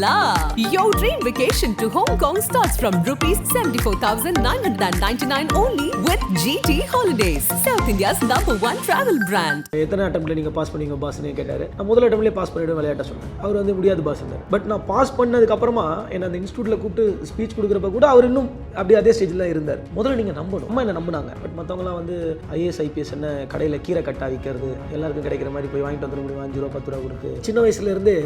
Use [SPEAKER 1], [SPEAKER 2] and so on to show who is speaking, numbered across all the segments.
[SPEAKER 1] la! Your dream vacation to Hong Kong starts from rupees 74,999 only with GT Holidays, South India's number one travel brand.
[SPEAKER 2] எத்தனை அட்டம்ப்ட்ல நீங்க pass பண்ணீங்க? பாஸ்னு கேட்டார். நான் முதல் அட்டம்ப்ட்லேயே pass பண்ணிவிடுவேன் விளையாட்ட சொன்னேன். அவர் வந்து முடியாது பாஸ் பட் நான் பாஸ் பண்ணதுக்கு அப்புறமா என்ன அந்த இன்ஸ்டியூட்டில் கூப்பிட்டு ஸ்பீச் கொடுக்குறப்ப கூட அவர் இன்னும் அப்படியே அதே ஸ்டேஜில் தான் இருந்தார். முதல்ல நீங்கள் நம்பணும். அம்மா என்ன நம்பினாங்க? பட் மற்றவங்களாம் வந்து ஐஏஎஸ் ஐபிஎஸ் என்ன கடையில் கீரை கட்டா விற்கிறது எல்லாருக்கும் கிடைக்கிற மாதிரி போய் வாங்கிட்டு வந்துட முடியும்? அஞ்சு ரூபா பத்து ரூபா கொடுத்து. சின்ன வயசுல இருந்து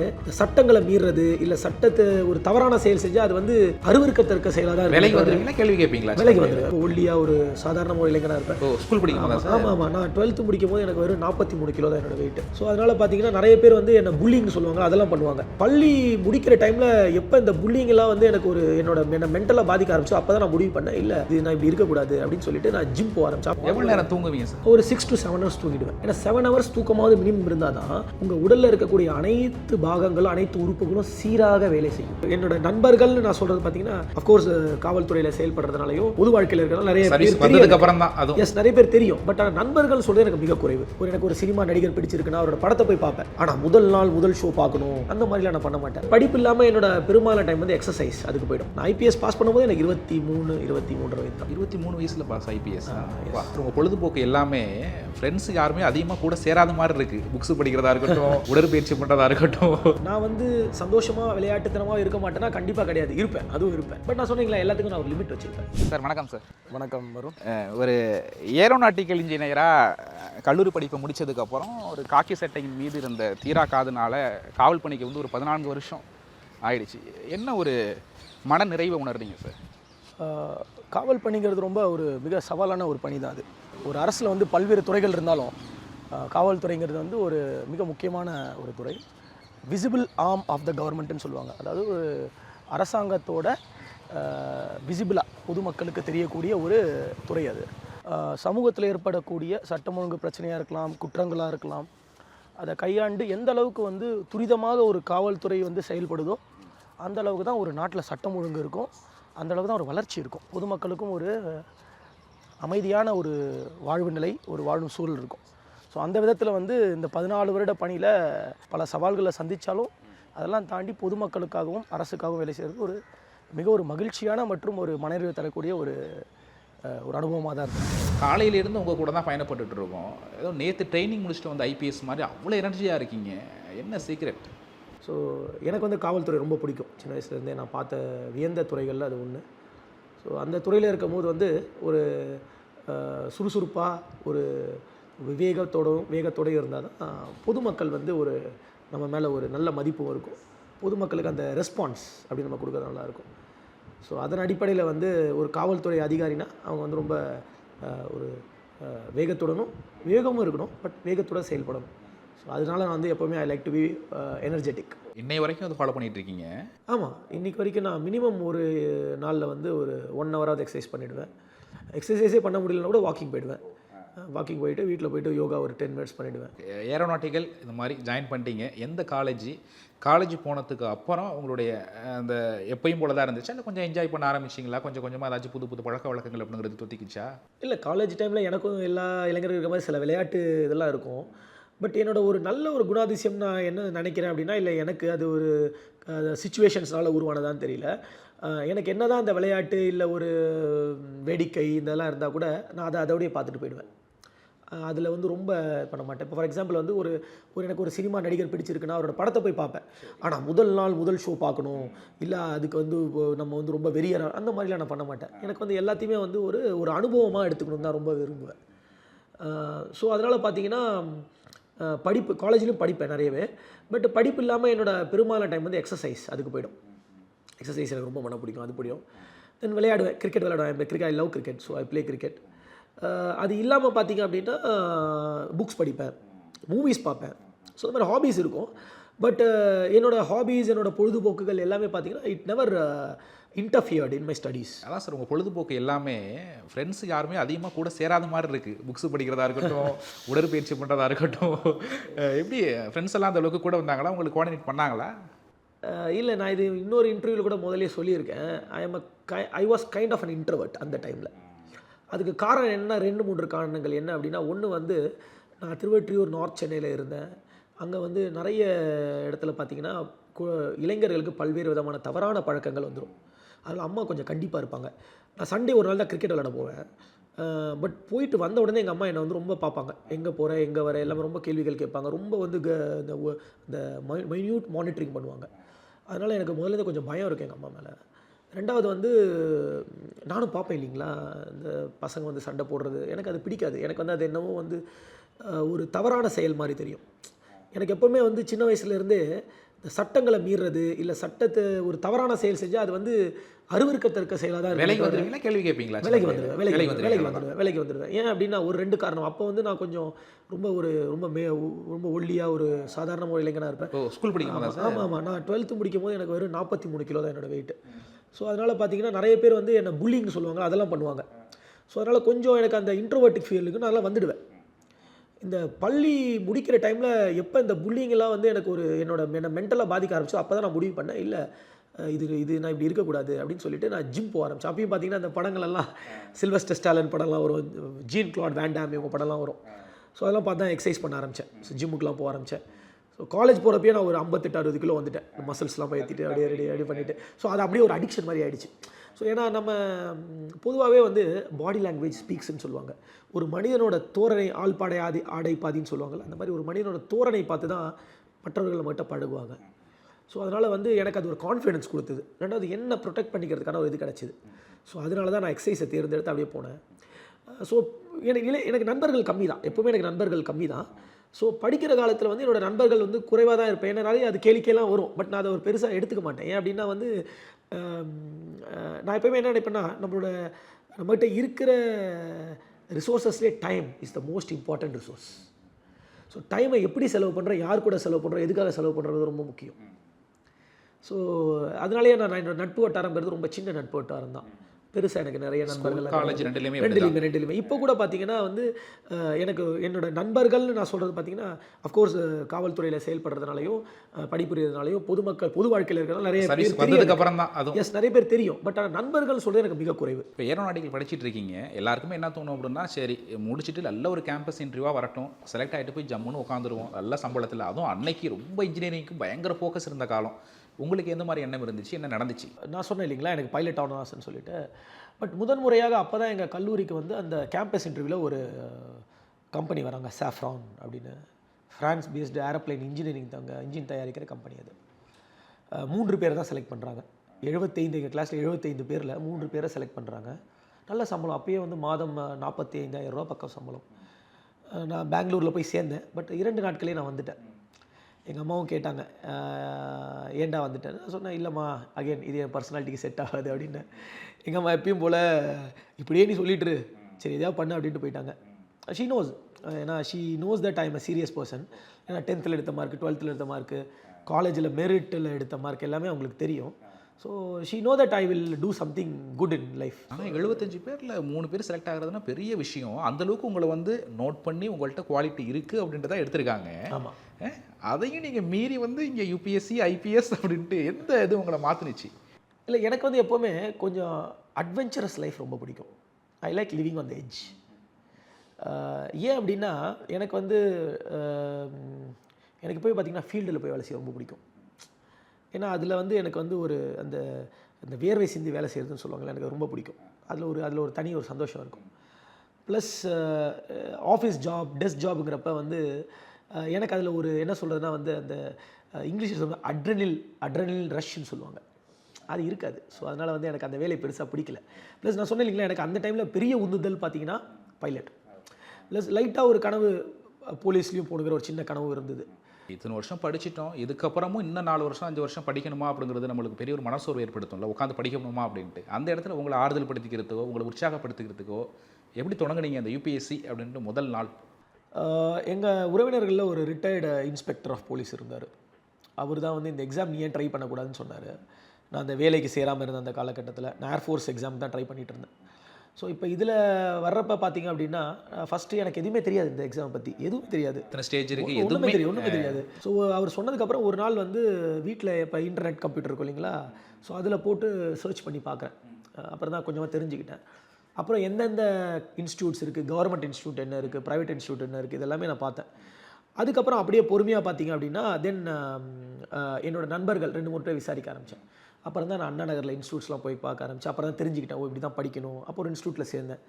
[SPEAKER 2] சட்டங்களை மீறது இல்லை சட்டத்தை ஒரு தவறான செயல் செஞ்சால் அது வந்து அருவருக்கத்தக்க செயலாக தான்
[SPEAKER 3] வேலைக்கு. வந்துருவீங்களா? கேள்வி கேட்பீங்களா?
[SPEAKER 2] வேலைக்கு வந்துருவேன். ஒல்லியா ஒரு சாதாரண ஒரு இளைஞனாக இருப்பேன்.
[SPEAKER 3] ஸ்கூல் படிக்கும்
[SPEAKER 2] ஆமாம் ஆமாம் நான் டுவெல்த்து முடிக்கும் போது எனக்கு வெறும் நாற்பத்தி மூணு கிலோ தான் என்னோட வெயிட் ஸோ அதனால் பார்த்தீங்கன்னா நிறைய பேர் வந்து என்ன புல்லிங்னு சொல்லுவாங்க அதெல்லாம் பண்ணுவாங்க. பள்ளி முடிக்கிற டைமில் எப்போ இந்த எல்லாம் வந்து எனக்கு ஒரு என்னோட என்ன மென்டலாக பாதிக்க ஆரம்பிச்சோ அப்போ தான் நான் முடிவு பண்ணேன். இல்லை இது நான் இப்படி இருக்கக்கூடாது அப்படின்னு சொல்லிட்டு நான் ஜிம் போக ஆரம்பிச்சேன்.
[SPEAKER 3] எவ்வளவு நேரம் தூங்குவீங்க சார்?
[SPEAKER 2] ஒரு சிக்ஸ் டு செவன் ஹவர்ஸ் தூங்கிடுவேன். ஏன்னா செவன் ஹவர்ஸ் தூக்கமாவது மினிமம் இருந்தால் தான் உங்கள் உடலில் இருக்கக்கூடிய அனைத்து பாகங்களும் அனைத்து உறுப்புகளும் சீராக வேலை செய்யும். என்னோட நண்பர்கள்னு நான் சொல்கிறது பார்த்தீங்கன்னா அஃப்கோர்ஸ் காவல்துறையில் செயல்படுறதுனாலையும் பொது வாழ்க்கையில் இருக்கிறனால நிறைய பேர்.
[SPEAKER 3] அப்புறம் தான்
[SPEAKER 2] எஸ் நிறைய பேர் தெரியும். பட் ஆனால் நண்பர்கள் சொல்றது எனக்கு மிக குறைவு. ஒரு எனக்கு ஒரு சினிமா நடிகர் பிடிச்சிருக்குன்னா அவரோட படத்தை போய் பார்ப்பேன். ஆனால் முதல் நாள் முதல் ஷோ பார்க்கணும். அந்த மாதிரிலாம் நான் பண்ண மாட்டேன். படிப்பு இல்லாமல் என்னோட பெரும்பாலான டைம் வந்து எக்ஸசைஸ் அதுக்கு போயிடும். நான் ஐபிஎஸ் பாஸ் பண்ணும்போது எனக்கு இருபத்தி மூணு இருபத்தி மூன்று வயது தான்.
[SPEAKER 3] இருபத்தி மூணு வயசுல பாஸ் ஐபிஎஸ் உங்க பொழுதுபோக்கு எல்லாமே ஃப்ரெண்ட்ஸ் யாருமே அதிகமாக கூட சேராத மாதிரி இருக்கு. புக்ஸ் படிக்கிறதா இருக்கட்டும் உடற்பயிற்சி பண்றதா இருக்கட்டும்.
[SPEAKER 2] நான் வந்து சந்தோஷமாக விளையாட்டுத்தனமாக இருக்க மாட்டேன்னா கண்டிப்பாக கிடையாது. இருப்பேன். அதுவும் இருப்பேன். பட் நான் சொன்னீங்களா எல்லாத்துக்கும் நான் ஒரு லிமிட் வச்சிருப்பேன்.
[SPEAKER 3] சார் வணக்கம் சார்
[SPEAKER 2] வணக்கம் வரும்.
[SPEAKER 3] ஒரு ஏரோநாட்டிக்கல் இன்ஜினியராக கல்லூரி படிப்பை முடிச்சதுக்கப்புறம் ஒரு காக்கி சட்டையின் மீது இருந்த தீரா காதுனால காவல் பணிக்கு வந்து ஒரு பதினான்கு வருஷம் ஆயிடுச்சு. என்ன ஒரு மன நிறைவை உணர்றீங்க சார்
[SPEAKER 2] காவல் பணிங்கிறது ரொம்ப ஒரு மிக சவாலான ஒரு பணி தான் அது. ஒரு அரசில் வந்து பல்வேறு துறைகள் இருந்தாலும் காவல்துறைங்கிறது வந்து ஒரு மிக முக்கியமான ஒரு துறை. விசிபிள் ஆர்ம் ஆஃப் த கவர்மெண்ட்னு சொல்லுவாங்க. அதாவது ஒரு அரசாங்கத்தோட விசிபிளாக பொதுமக்களுக்கு தெரியக்கூடிய ஒரு துறை அது. சமூகத்தில் ஏற்படக்கூடிய சட்டம் ஒழுங்கு பிரச்சனையாக இருக்கலாம் குற்றங்களாக இருக்கலாம் அதை கையாண்டு எந்த அளவுக்கு வந்து துரிதமாக ஒரு காவல்துறை வந்து செயல்படுதோ அந்த அளவுக்கு தான் ஒரு நாட்டில் சட்டம் ஒழுங்கு இருக்கும். அந்த அளவுக்கு தான் ஒரு வளர்ச்சி இருக்கும். பொதுமக்களுக்கும் ஒரு அமைதியான ஒரு வாழ்வு நிலை ஒரு வாழும் சூழல் இருக்கும். ஸோ அந்த விதத்தில் வந்து இந்த பதினாலு வருட பணியில் பல சவால்களை சந்தித்தாலும் அதெல்லாம் தாண்டி பொதுமக்களுக்காகவும் அரசுக்காகவும் வேலை செய்கிறது ஒரு மிக ஒரு மகிழ்ச்சியான மற்றும் ஒரு மனநிறைவு தரக்கூடிய ஒரு ஒரு அனுபவமாக தான் இருக்கும்
[SPEAKER 3] காலையிலேருந்து உங்கள் கூட தான் பயணப்பட்டுட்டு இருக்கோம். ஏதோ நேற்று ட்ரைனிங் முடிச்சுட்டு வந்த ஐபிஎஸ் மாதிரி அவ்வளோ எனர்ஜியாக இருக்கீங்க. என்ன சீக்ரெட்
[SPEAKER 2] ஸோ எனக்கு வந்து காவல்துறை ரொம்ப பிடிக்கும். சின்ன வயசுலேருந்தே நான் பார்த்த வியந்த துறைகளில் அது ஒன்று ஸோ அந்த துறையில் இருக்கும்போது வந்து ஒரு சுறுசுறுப்பாக ஒரு விவேகத்தோடும் வேகத்தோடயும் இருந்தால் தான் பொதுமக்கள் வந்து ஒரு நம்ம மேலே ஒரு நல்ல மதிப்பும் இருக்கும். பொதுமக்களுக்கு அந்த ரெஸ்பான்ஸ் அப்படி நம்ம கொடுக்கறது நல்லா இருக்கும் ஸோ அதன் அடிப்படையில் வந்து ஒரு காவல்துறை அதிகாரினா அவங்க வந்து ரொம்ப ஒரு வேகத்துடனும் வேகமும் இருக்கணும் பட் வேகத்தோட செயல்படணும். ஸோ அதனால நான் வந்து எப்போவுமே I like to be energetic
[SPEAKER 3] இன்னை வரைக்கும் அது ஃபாலோ பண்ணிட்டு இருக்கீங்க?
[SPEAKER 2] ஆமாம் இன்றைக்கி வரைக்கும் நான் மினிமம் ஒரு நாளில் வந்து ஒரு ஒன் ஹவராவது எக்ஸசைஸ் பண்ணிவிடுவேன் எக்ஸசைஸே பண்ண முடியலனா கூட வாக்கிங் போயிடுவேன். வாக்கிங் போயிட்டு வீட்டில் போயிட்டு யோகா ஒரு டென் மினிட்ஸ் பண்ணிவிடுவேன்
[SPEAKER 3] ஏரோநாட்டிக்கல் இந்த மாதிரி ஜாயின் பண்ணிட்டீங்க. எந்த காலேஜ் காலேஜ் போனதுக்கு அப்புறம் உங்களுடைய அந்த எப்பயும் போல தான் இருந்துச்சா? இல்லை கொஞ்சம் என்ஜாய் பண்ண ஆரம்பிச்சிங்களா? கொஞ்சம் கொஞ்சமாக ஏதாச்சும் புது புது பழக்க வழக்கங்கள் அப்படிங்கிறது தொத்திக்கிச்சா?
[SPEAKER 2] இல்லை காலேஜ் டைமில் எனக்கும் எல்லா இளைஞர்கள் இருக்கிற மாதிரி சில விளையாட்டு இதெல்லாம் இருக்கும். பட் என்னோட ஒரு நல்ல ஒரு குணாதிசயம் நான் என்ன நினைக்கிறேன் அப்படின்னா இல்லை எனக்கு அது ஒரு சுச்சுவேஷன்ஸ்னால உருவானதான்னு தெரியல. எனக்கு என்ன தான் அந்த விளையாட்டு இல்லை ஒரு வேடிக்கை இதெல்லாம் இருந்தால் கூட நான் அதை அதோடய பார்த்துட்டு போயிடுவேன். அதில் வந்து ரொம்ப பண்ண மாட்டேன். இப்போ ஃபார் எக்ஸாம்பிள் வந்து ஒரு ஒரு எனக்கு ஒரு சினிமா நடிகர் பிடிச்சிருக்குன்னா அவரோட படத்தை போய் பார்ப்பேன். ஆனால் முதல் நாள் முதல் ஷோ பார்க்கணும். இல்லை அதுக்கு வந்து நம்ம வந்து ரொம்ப வெறியற அந்த மாதிரிலாம் நான் பண்ண மாட்டேன். எனக்கு வந்து எல்லாத்தையுமே வந்து ஒரு ஒரு அனுபவமாக எடுத்துக்கணும் தான் ரொம்ப விரும்புவேன். ஸோ அதனால் பார்த்தீங்கன்னா படிப்பு காலேஜ்லேயும் படிப்பேன் நிறையவே. பட் படிப்பு இல்லாமல் என்னோடய பெரும்பாலான டைம் வந்து எக்ஸசைஸ் அதுக்கு போயிடும். எக்ஸசைஸ் எனக்கு ரொம்ப பண்ண பிடிக்கும் அது பிடிக்கும் தென் விளையாடுவேன். கிரிக்கெட் விளையாடுவேன். Cricket I love cricket so I play cricket அது இல்லாமல் பார்த்தீங்க அப்படின்னா புக்ஸ் படிப்பேன். மூவிஸ் பார்ப்பேன். ஸோ இந்த மாதிரி ஹாபீஸ் இருக்கும். பட் என்னோட ஹாபீஸ் என்னோட பொழுதுபோக்குகள் எல்லாமே பார்த்தீங்கன்னா it never interfered in my studies
[SPEAKER 3] அதான் சார் உங்கள் பொழுதுபோக்கு எல்லாமே ஃப்ரெண்ட்ஸ் யாருமே அதிகமாக கூட சேராத மாதிரி இருக்குது புக்ஸ் படிக்கிறதா இருக்கட்டும் உடற்பயிற்சி பண்ணுறதா இருக்கட்டும். எப்படி ஃப்ரெண்ட்ஸ் எல்லாம் அந்த அளவுக்கு கூட வந்தாங்களா? உங்களுக்கு கோஆர்டினேட் பண்ணாங்களா?
[SPEAKER 2] இல்லை நான் இது இன்னொரு இன்டர்வியூவில் கூட முதல்லயே சொல்லியிருக்கேன். I am guy I was kind of an introvert அந்த டைமில் அதுக்கு காரணம் என்ன? ரெண்டு மூன்று காரணங்கள் என்ன அப்படின்னா ஒன்று வந்து நான் திருவொற்றியூர் நார்த் சென்னையில் இருந்தேன். அங்கே வந்து நிறைய இடத்துல பார்த்தீங்கன்னா இளைஞர்களுக்கு பல்வேறு விதமான தவறான பழக்கங்கள் வந்துடும் அதில் அம்மா கொஞ்சம் கண்டிப்பாக இருப்பாங்க. நான் சண்டே ஒரு நாள் தான் கிரிக்கெட் விளாட போவேன். பட் போயிட்டு வந்த உடனே எங்கள் அம்மா என்னை வந்து ரொம்ப பார்ப்பாங்க. எங்கே போகிற எங்கே வர எல்லாமே ரொம்ப கேள்விகள் கேட்பாங்க. ரொம்ப வந்து க இந்த ஒ- மைன்யூட் மானிட்டரிங் பண்ணுவாங்க. அதனால் எனக்கு முதல்ல கொஞ்சம் பயம் இருக்குது எங்கள் அம்மா மேலே. ரெண்டாவது வந்து நானும் பார்ப்பேன் இல்லைங்களா? இந்த பசங்க வந்து சண்டை போடுறது. எனக்கு அது பிடிக்காது. எனக்கு வந்து அது என்னவோ வந்து ஒரு தவறான செயல் மாதிரி தெரியும். எனக்கு எப்போவுமே வந்து சின்ன வயசுலேருந்தே இந்த சட்டங்களை மீறுறது இல்லை சட்டத்தை ஒரு தவறான செயல் செஞ்சால் அது வந்து அருவருக்கத்தக்க செயலாக தான்
[SPEAKER 3] வேலைக்கு
[SPEAKER 2] இருக்கும்
[SPEAKER 3] வந்துருவீங்களா? கேள்வி கேட்பீங்களா
[SPEAKER 2] வேலைக்கு வந்துடுவேன் வேலைக்கு
[SPEAKER 3] வேலைக்கு
[SPEAKER 2] வந்துடுவேன் வேலைக்கு? வந்துடுவேன் வேலைக்கு வந்துடுவேன் ஏன் அப்படின்னா ஒரு ரெண்டு காரணம். அப்போ வந்து நான் கொஞ்சம் ரொம்ப ஒரு ரொம்ப மே ரொம்ப ஒல்லியாக ஒரு சாதாரண ஒரு இளைஞனாக இருப்பேன்.
[SPEAKER 3] ஸ்கூல் படிக்கும்
[SPEAKER 2] ஆமாம் ஆமாம் நான் டுவெல்த்து முடிக்கும் போது எனக்கு வெறும் நாற்பத்தி மூணு கிலோ தான் என்னோட வெயிட் ஸோ அதனால் பார்த்தீங்கன்னா நிறைய பேர் வந்து என்னை புல்லிங்னு சொல்லுவாங்க அதெல்லாம் பண்ணுவாங்க. ஸோ அதனால் கொஞ்சம் எனக்கு அந்த இன்ட்ரோவர்ட்டிக் ஃபீலுக்கு நான் அதெல்லாம் வந்துடுவேன். இந்த பள்ளி முடிக்கிற டைமில் எப்போ இந்த புல்லிங்கெல்லாம் வந்து எனக்கு ஒரு என்னோட என்ன மென்டலாக பாதிக்க ஆரம்பிச்சோ அப்போ தான் நான் முடிவு பண்ணேன். இல்லை இது இது நான் இப்படி இருக்கக்கூடாது அப்படின்னு சொல்லிட்டு நான் ஜிம் போக ஆரம்பிச்சேன். அப்பயும் பார்த்தீங்கன்னா அந்த படங்கள் எல்லாம் சில்வஸ்டர் ஸ்டாலன் படம்லாம் வரும் ஜீன் கிளாட் வேண்டாம் இவங்க படம்லாம் வரும். ஸோ அதெல்லாம் பார்த்து தான் எக்ஸசைஸ் பண்ண ஆரம்பித்தேன் ஸோ ஜிம்முக்கெலாம் போக ஆரம்பித்தேன் ஸோ காலேஜ் போகிறப்பயே நான் ஒரு ஐம்பத்தெட்டு அறுபது கிலோ வந்துட்டேன். மசில்ஸ்லாம் ஏற்றிட்டு அப்படியே ரெடி ரெடி பண்ணிவிட்டு ஸோ அது அப்படியே ஒரு அடிக்ஷன் மாதிரி ஆயிடுச்சு. ஸோ ஏன்னா நம்ம பொதுவாகவே வந்து பாடி லாங்குவேஜ் ஸ்பீக்ஸ்னு சொல்லுவாங்க. ஒரு மனிதனோட தோரணை ஆள்பாடை ஆதி ஆடை பாதின்னு சொல்லுவாங்கல்ல அந்த மாதிரி ஒரு மனிதனோட தோரணை பார்த்து தான் மற்றவர்கள் நம்மகிட்ட பழகுவாங்க. ஸோ அதனால் வந்து எனக்கு அது ஒரு கான்ஃபிடன்ஸ் கொடுத்தது. ரெண்டாவது என்ன ப்ரொடெக்ட் பண்ணிக்கிறதுக்கான ஒரு இது கிடச்சிது. ஸோ அதனால தான் நான் எக்ஸசைஸை தேர்ந்தெடுத்து அப்படியே போனேன். ஸோ எனக்கு இல்லை எனக்கு நண்பர்கள் கம்மி தான். எப்போவுமே எனக்கு நண்பர்கள் கம்மி தான். ஸோ படிக்கிற காலத்தில் வந்து என்னோடய நண்பர்கள் வந்து குறைவாக தான் இருப்பேன். ஏன்னா அது கேளிக்கையெல்லாம் வரும். பட் நான் அதை ஒரு பெருசாக எடுத்துக்க மாட்டேன். ஏன் அப்படின்னா வந்து நான் எப்போயுமே என்ன நினைப்பேன்னா நம்மளோட நம்மகிட்ட இருக்கிற ரிசோர்ஸஸ்லேயே time is the most important resource so டைமை எப்படி செலவு பண்ணுறோம் யார் கூட செலவு பண்ணுறோம் எதுக்காக செலவு பண்ணுறது ரொம்ப முக்கியம். ஸோ அதனாலேயே நான் என்னோடய நட்பு வட்டாரங்கிறது ரொம்ப சின்ன நட்பு வட்டாரம் தான் பெருசாக எனக்கு நிறைய நண்பர்கள்
[SPEAKER 3] காலேஜ் ரெண்டுலையுமே
[SPEAKER 2] ரெண்டுலையுமே ரெண்டுலையுமே. இப்போ கூட பார்த்தீங்கன்னா வந்து எனக்கு என்னோட நண்பர்கள்னு நான் சொல்கிறது பார்த்தீங்கன்னா அஃப்கோர்ஸ் காவல்துறையில் செயல்படுறதுனாலையும் பணிபுரியறதுனாலையும் பொதுமக்கள் பொது வாழ்க்கையில் இருக்கிறனால நிறைய பேர்
[SPEAKER 3] வந்ததுக்கு அப்புறம் தான் அதுவும்.
[SPEAKER 2] எஸ் நிறைய பேர் தெரியும். பட் ஆனால் நண்பர்கள் சொல்கிறது எனக்கு மிக குறைவு.
[SPEAKER 3] இப்போ ஏரோநாட்டிக்கல் படிச்சிட்டு இருக்கீங்க. எல்லாருக்குமே என்ன தோணும் அப்படின்னா சரி முடிச்சுட்டு நல்ல ஒரு கேம்பஸ் இன்டர்வியூவாக வரட்டும். செலக்ட் ஆகிட்டு போய் ஜம்முன்னு உட்காந்துருவோம் நல்ல சம்பளத்தில். அதுவும் அன்னைக்கு ரொம்ப இன்ஜினியரிங்க்கு பயங்கர ஃபோக்கஸ் இருந்த காலம். உங்களுக்கு எந்த மாதிரி எண்ணம் இருந்துச்சு? என்ன நடந்துச்சு?
[SPEAKER 2] நான் சொன்னேன் இல்லைங்களா? எனக்கு பைலட் ஆகணும் ஆசைன்னு சொல்லிட்டு. பட் முதன் முறையாக அப்போ தான் எங்கள் கல்லூரிக்கு வந்து அந்த கேம்பஸ் இன்டர்வியூவில் ஒரு uh, கம்பெனி வராங்க சாஃப்ரான் அப்படின்னு. ஃப்ரான்ஸ் பேஸ்டு ஏரோப்ளைன் இன்ஜினியரிங் தவங்க இன்ஜின் தயாரிக்கிற கம்பெனி அது. மூன்று பேர் தான் செலக்ட் பண்ணுறாங்க எழுபத்தைந்து எங்கள் கிளாஸில் எழுபத்தைந்து பேரில் மூன்று பேரை செலக்ட் பண்ணுறாங்க நல்ல சம்பளம். அப்பயே வந்து மாதம் uh, நாற்பத்தி ஐந்தாயிரம் ரூபா பக்கம் சம்பளம். Uh, நான் பெங்களூரில் போய் சேர்ந்தேன். பட் இரண்டு நாட்களே நான் வந்துட்டேன். எங்கள் அம்மாவும் கேட்டாங்க "ஆஹ், ஏன்டா வந்துட்டேன் நான் சொன்னேன் இல்லைம்மா அகைன் இது என் பர்சனாலிட்டிக்கு செட் ஆகாது அப்படின்னு. எங்கள் அம்மா எப்பயும் போல் இப்படியே நீ சொல்லிட்டு இரு. சரி எதாவது பண்ணு அப்படின்ட்டு போயிட்டாங்க. ஷீ நோஸ் ஏன்னா she knows that I'm a serious person ஏன்னா டென்த்தில் எடுத்த மார்க் டுவெல்த்தில் எடுத்த மார்க்கு காலேஜில் மெரிட்டில் எடுத்த மார்க் எல்லாமே அவங்களுக்கு தெரியும். So she know that I will do something good in life
[SPEAKER 3] ஆனால் எழுபத்தஞ்சு பேரில் மூணு பேர் செலக்ட் ஆகுறதுனா பெரிய விஷயம். அந்த அளவுக்கு உங்களை வந்து நோட் பண்ணி உங்கள்கிட்ட குவாலிட்டி இருக்குது அப்படின்றத எடுத்திருக்காங்க.
[SPEAKER 2] ஆமாம்
[SPEAKER 3] அதையும் நீங்கள் மீறி வந்து இங்கே யூபிஎஸ்சி ஐபிஎஸ் அப்படின்ட்டு எந்த இது உங்களை மாற்றுனுச்சு
[SPEAKER 2] இல்லை எனக்கு வந்து எப்போவுமே கொஞ்சம் அட்வென்ச்சரஸ் லைஃப் ரொம்ப பிடிக்கும். I like living on the edge ஏன் அப்படின்னா எனக்கு வந்து எனக்கு போய் பார்த்திங்கன்னா ஃபீல்டில் போய் வேலை செய்ய ரொம்ப பிடிக்கும். ஏன்னா அதில் வந்து எனக்கு வந்து ஒரு அந்த அந்த வேர்வை சிந்தி வேலை செய்கிறதுன்னு சொல்லுவாங்கல்ல எனக்கு ரொம்ப பிடிக்கும். அதில் ஒரு அதில் ஒரு தனி ஒரு சந்தோஷம் இருக்கும். ப்ளஸ் ஆஃபீஸ் ஜாப் டெஸ்க் ஜாபுங்கிறப்ப வந்து எனக்கு அதில் ஒரு என்ன சொல்கிறதுனா வந்து அந்த இங்கிலீஷில் சொல்லுவாங்க அட்ரனில் அட்ரனில் ரஷ்ன்னு சொல்லுவாங்க. அது இருக்காது. ஸோ அதனால் வந்து எனக்கு அந்த வேலை பெருசாக பிடிக்கல. ப்ளஸ் நான் சொன்னேன் இல்லைங்களா எனக்கு அந்த டைமில் பெரிய உந்துதல் பார்த்தீங்கன்னா பைலட் ப்ளஸ் லைட்டாக ஒரு கனவு போலீஸ்லேயும் போணுங்கிற ஒரு சின்ன கனவு இருந்தது.
[SPEAKER 3] இத்தனை வருஷம் படிச்சிட்டோம். இதுக்கப்புறமும் இன்னும் நாலு வருஷம் அஞ்சு வருஷம் படிக்கணுமா அப்படிங்கிறது நம்மளுக்கு பெரிய ஒரு மனசோர்வு ஏற்படுத்தும்ல. உட்காந்து படிக்கணுமா அப்படின்ட்டு. அந்த இடத்துல உங்களை ஆறுதல் படுத்திக்கிறதுக்கோ உங்களை உற்சாகப்படுத்திக்கிறதுக்கோ எப்படி தொடங்குனீங்க அந்த யூபிஎஸ்சி அப்படின்ட்டு முதல் நாள்?
[SPEAKER 2] எங்கள் உறவினர்களில் ஒரு ரிட்டையர்டு இன்ஸ்பெக்டர் ஆஃப் போலீஸ் இருந்தார். அவர் தான் வந்து இந்த எக்ஸாம் நீ ஏன் ட்ரை பண்ணக்கூடாதுன்னு சொன்னார். நான் அந்த வேலைக்கு சேராமல் இருந்த அந்த காலகட்டத்தில் நான் ஏர்ஃபோர்ஸ் எக்ஸாம் தான் ட்ரை பண்ணிட்டு இருந்தேன். ஸோ இப்போ இதில் வர்றப்ப பார்த்தீங்க அப்படின்னா ஃபஸ்ட்டு எனக்கு எதுவுமே தெரியாது இந்த எக்ஸாம் பற்றி எதுவும் தெரியாது.
[SPEAKER 3] ஸ்டேஜ் இருக்கு
[SPEAKER 2] ஒன்றுமே
[SPEAKER 3] எதுவுமே
[SPEAKER 2] தெரியும் ஒன்றுமே தெரியாது. ஸோ அவர் சொன்னதுக்கப்புறம் ஒரு நாள் வந்து வீட்டில் இப்போ இன்டர்நெட் கம்ப்யூட்டர் இருக்கும் இல்லைங்களா? ஸோ அதில் போட்டு சர்ச் பண்ணி பார்க்குறேன் அப்புறம் தான் கொஞ்சமாக தெரிஞ்சுக்கிட்டேன். அப்புறம் எந்தெந்த இன்ஸ்டியூட்ஸ் இருக்குது கவர்மெண்ட் இன்ஸ்டியூட் என்ன இருக்குது ப்ரைவேட் இன்ஸ்டியூட் என்ன இருக்குது இதெல்லாமே நான் பார்த்தேன். அதுக்கப்புறம் அப்படியே பொறுமையாக பார்த்தீங்க அப்படின்னா தென் um, uh, என்னோடய நண்பர்கள் ரெண்டு மூணு பேர் விசாரிக்க ஆரம்பித்தேன் அப்புறம் தான் நான் அண்ணா நகரில் இன்ஸ்டியூட்ஸ்லாம் போய் பார்க்க ஆரம்பிச்சு அப்புறம் தான் தெரிஞ்சுக்கிட்டேன் ஓ இப்படி தான் படிக்கணும். அப்போ ஒரு இன்ஸ்டியூட்டில் சேர்ந்தேன்.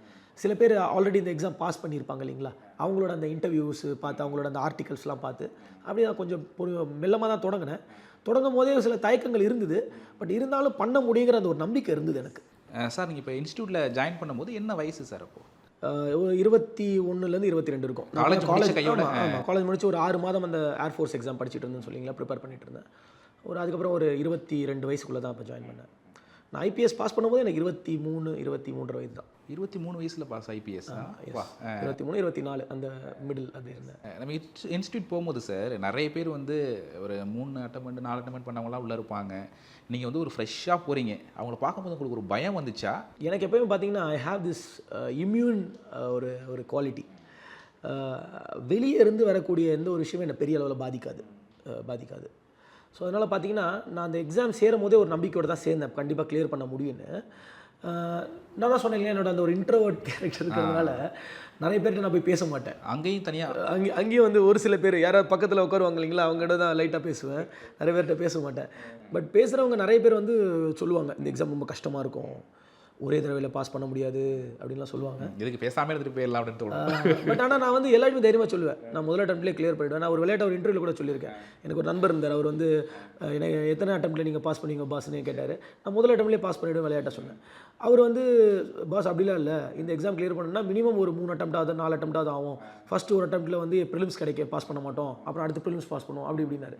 [SPEAKER 2] சில பேர் ஆல்ரெடி இந்த எக்ஸாம் பாஸ் பண்ணியிருப்பாங்க இல்லைங்களா? அவங்களோட அந்த இன்டர்வியூஸ் பார்த்து அவங்களோட அந்த ஆர்டிகல்ஸ்லாம் பார்த்து அப்படியே நான் கொஞ்சம் பொறு மெல்லமாக தான் தொடங்கினேன். தொடங்கும் போதே சில தயக்கங்கள் இருந்தது. பட் இருந்தாலும் பண்ண முடியுங்கிற அந்த ஒரு நம்பிக்கை இருந்தது எனக்கு.
[SPEAKER 3] சார் நீங்கள் இப்போ இன்ஸ்டியூட்டில் ஜாயின் பண்ணும்போது என்ன வயசு சார் அப்போ?
[SPEAKER 2] அஹ் ஒரு இருபத்தி ஒன்றுலேருந்து இருபத்தி ரெண்டு இருக்கும்.
[SPEAKER 3] College முடிச்ச கையோட,
[SPEAKER 2] காலேஜ் முடிச்சு ஒரு ஆறு மாதம் அந்த ஏர்ஃபோர்ஸ் எக்ஸாம் படிச்சுட்டு இருந்தேன்னு சொல்லிங்களா? ப்ரிப்பேர் பண்ணிட்டு இருந்தேன். ஒரு அதுக்கப்புறம் ஒரு இருபத்தி ரெண்டு வயசுக்குள்ளே தான் இப்போ ஜாயின் பண்ணேன். நான் ஐபிஎஸ் பாஸ் பண்ணும்போது எனக்கு இருபத்தி மூணு இருபத்தி மூன்று வயது தான்.
[SPEAKER 3] இருபத்தி மூணு வயசில் பாஸ் ஐபிஎஸ்
[SPEAKER 2] இருபத்தி மூணு இருபத்தி நாலு அந்த மிடில் அப்படி இருந்தேன்
[SPEAKER 3] நம்ம இன்ஸ்டியூட் போகும்போது சார் நிறைய பேர் வந்து ஒரு மூணு அட்டமெண்ட் நாலு அட்டமெண்ட் பண்ணவங்களாம் உள்ளே இருப்பாங்க. நீங்கள் வந்து ஒரு ஃப்ரெஷ்ஷாக போகிறீங்க அவங்கள பார்க்கும்போது உங்களுக்கு ஒரு பயம் வந்துச்சா?
[SPEAKER 2] எனக்கு எப்பயுமே பார்த்தீங்கன்னா ஐ ஹாவ் திஸ் இம்யூன் ஒரு ஒரு குவாலிட்டி வெளியே இருந்து வரக்கூடிய எந்த ஒரு விஷயமும் என்னை பெரிய அளவில் பாதிக்காது. பாதிக்காது. ஸோ அதனால் பார்த்தீங்கன்னா நான் அந்த எக்ஸாம் சேரும் போதே ஒரு நம்பிக்கையோடு தான் சேர்ந்தேன். கண்டிப்பாக clear பண்ண முடியும்னு. நான் தான் சொன்னேன் என்னோட அந்த ஒரு இன்ட்ரோவர்ட் கேரக்டர் இருக்கிறதுனால நிறைய பேர்கிட்ட நான் போய் பேச மாட்டேன்.
[SPEAKER 3] அங்கேயும் தனியாக
[SPEAKER 2] அங்கே அங்கேயும் வந்து ஒரு சில பேர் யாராவது பக்கத்தில் உட்காருவாங்க இல்லைங்களா அவங்ககிட்ட தான் லைட்டாக பேசுவேன். நிறைய பேர்கிட்ட பேச மாட்டேன். பட் பேசுகிறவங்க நிறைய பேர் வந்து சொல்லுவாங்க இந்த எக்ஸாம் ரொம்ப கஷ்டமாக இருக்கும். ஒரே தடவையில் பாஸ் பண்ண முடியாது அப்படின்லாம் சொல்லுவாங்க.
[SPEAKER 3] இதுக்கு பேசாமல் எடுத்துகிட்டு போயிடலாம் அப்படின்னு தோணும்.
[SPEAKER 2] பட் ஆனால் நான் வந்து எல்லாருமே தைரியமாக சொல்லுவேன். நான் முதல் அட்டம்ப்ட்லேயே கிளியர் பண்ணிவிடுவேன் நான் ஒரு விளையாட்டு ஒரு இன்டர்வியூ கூட சொல்லியிருக்கேன். எனக்கு ஒரு நண்பர் இருந்தார். அவர் வந்து எனக்கு எத்தனை அட்டம்ப்ட்டில் நீங்கள் பாஸ் பண்ணீங்க பாஸ்னு கேட்டார். நான் முதல் அட்டம்ப்ட்லேயே பாஸ் பண்ணிவிடுவேன் விளையாட்டை சொன்னேன். அவர் வந்து பாஸ் அப்படிலாம் இல்லை. இந்த எக்ஸாம் கிளியர் பண்ணணும்னா மினிமம் ஒரு மூணு அட்டம்ப்டாவது நாலு அட்டம்ப்டாவது ஆகும். ஃபஸ்ட்டு ஒரு அட்டம்ப்ட்டில் வந்து ப்ரிலிம்ஸ் கிடைக்க பாஸ் பண்ண மாட்டோம். அப்புறம் அடுத்து ப்ரிலிம்ஸ் பாஸ் பண்ணுவோம். அப்படி இப்படின்னாரு.